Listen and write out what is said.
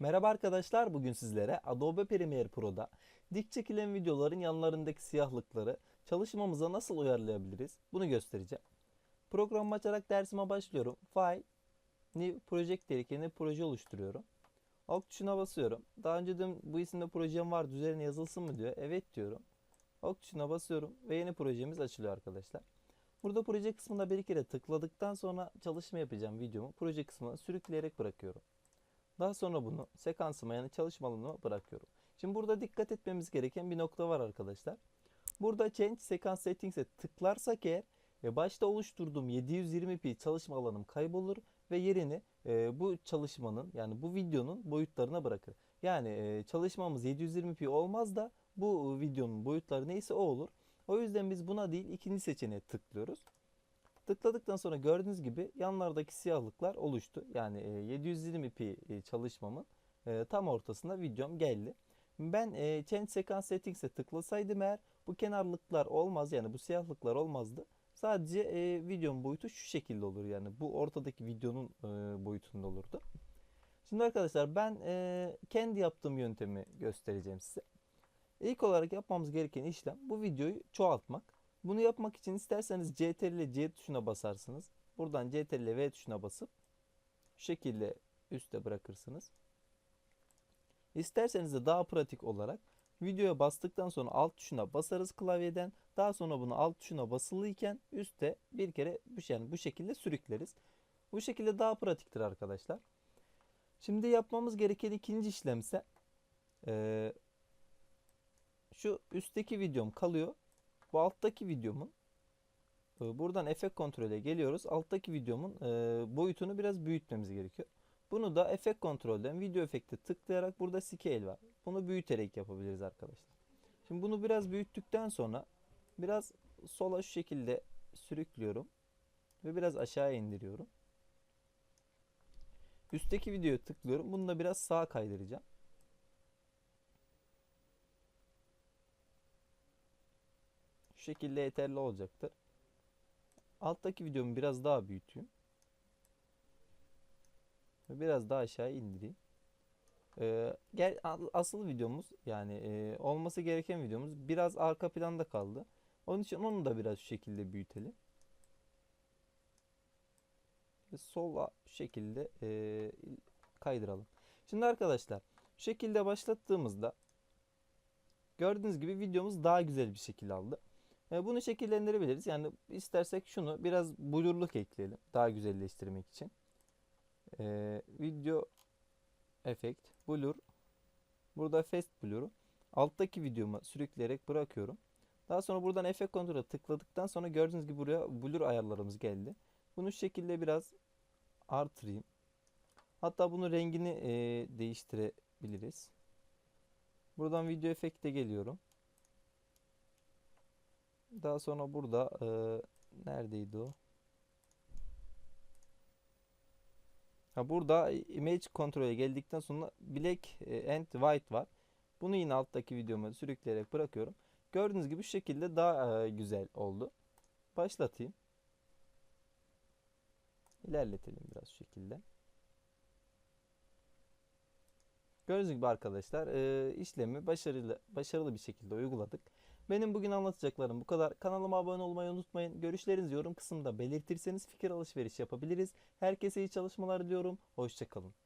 Merhaba arkadaşlar, bugün sizlere Adobe Premiere Pro'da dik çekilen videoların yanlarındaki siyahlıkları çalışmamıza nasıl uyarlayabiliriz bunu göstereceğim. Programı açarak dersime başlıyorum. File, New Project dedik, yeni proje oluşturuyorum. Ok tuşuna basıyorum. Daha önceden bu isimde projem vardı, üzerine yazılsın mı diyor. Evet diyorum. Ok tuşuna basıyorum ve yeni projemiz açılıyor arkadaşlar. Burada proje kısmında bir kere tıkladıktan sonra çalışma yapacağım videomu proje kısmına sürükleyerek bırakıyorum. Daha sonra bunu sekansıma yani çalışma alanıma bırakıyorum. Şimdi burada dikkat etmemiz gereken bir nokta var arkadaşlar. Burada Change Sequence Settings'e tıklarsak eğer e, başta oluşturduğum 720p çalışma alanım kaybolur ve yerini e, bu çalışmanın yani bu videonun boyutlarına bırakır. Yani e, çalışmamız 720p olmaz da bu videonun boyutları neyse o olur. O yüzden biz buna değil ikinci seçeneğe tıklıyoruz. Tıkladıktan sonra gördüğünüz gibi yanlardaki siyahlıklar oluştu. Yani e, 720p e, çalışmamın e, tam ortasında videom geldi. Ben Change Sequence Settings'e tıklasaydım eğer bu kenarlıklar olmaz yani bu siyahlıklar olmazdı. Sadece videonun boyutu şu şekilde olur yani bu ortadaki videonun boyutunda olurdu. Şimdi arkadaşlar ben kendi yaptığım yöntemi göstereceğim size. İlk olarak yapmamız gereken işlem bu videoyu çoğaltmak. Bunu yapmak için isterseniz CTRL ile C tuşuna basarsınız. Buradan CTRL ile V tuşuna basıp şu şekilde üstte bırakırsınız. İsterseniz de daha pratik olarak videoya bastıktan sonra alt tuşuna basarız klavyeden. Daha sonra bunu alt tuşuna basılıyken üstte bir kere yani bu şekilde sürükleriz. Bu şekilde daha pratiktir arkadaşlar. Şimdi yapmamız gereken ikinci işlem ise eee, şu üstteki videom kalıyor. Bu alttaki videomun e, buradan efekt kontrole geliyoruz. Alttaki videomun e, boyutunu biraz büyütmemiz gerekiyor. Bunu da efekt kontrolden video efekte tıklayarak burada scale var. Bunu büyüterek yapabiliriz arkadaşlar. Şimdi bunu biraz büyüttükten sonra biraz sola şu şekilde sürüklüyorum ve biraz aşağı indiriyorum. Üstteki videoya tıklıyorum. Bunu da biraz sağa kaydıracağım. Şu şekilde yeterli olacaktır. Alttaki videomu biraz daha büyüteyim. Biraz daha aşağı indireyim. Ee, asıl videomuz yani e, olması gereken videomuz biraz arka planda kaldı. Onun için onu da biraz şu şekilde büyütelim. Ve sola şu şekilde e, kaydıralım. Şimdi arkadaşlar şu şekilde başlattığımızda gördüğünüz gibi videomuz daha güzel bir şekil aldı. E, bunu şekillendirebiliriz. Yani istersek şunu biraz blurluk ekleyelim. Daha güzelleştirmek için. E, video efekt blur. Burada fast blur'u alttaki videoma sürükleyerek bırakıyorum. Daha sonra buradan efekt kontrole tıkladıktan sonra gördüğünüz gibi buraya blur ayarlarımız geldi. Bunu şu şekilde biraz artırayım. Hatta bunun rengini e, değiştirebiliriz. Buradan video efekte geliyorum. Daha sonra burada e, neredeydi o? Ha burada image kontrole geldikten sonra black e, and white var. Bunu yine alttaki videoma sürükleyerek bırakıyorum. Gördüğünüz gibi şu şekilde daha e, güzel oldu. Başlatayım. İlerletelim biraz şu şekilde. Gördüğünüz gibi arkadaşlar e, işlemi başarılı başarılı bir şekilde uyguladık. Benim bugün anlatacaklarım bu kadar. Kanalıma abone olmayı unutmayın. Görüşlerinizi yorum kısmında belirtirseniz fikir alışveriş yapabiliriz. Herkese iyi çalışmalar diliyorum. Hoşçakalın.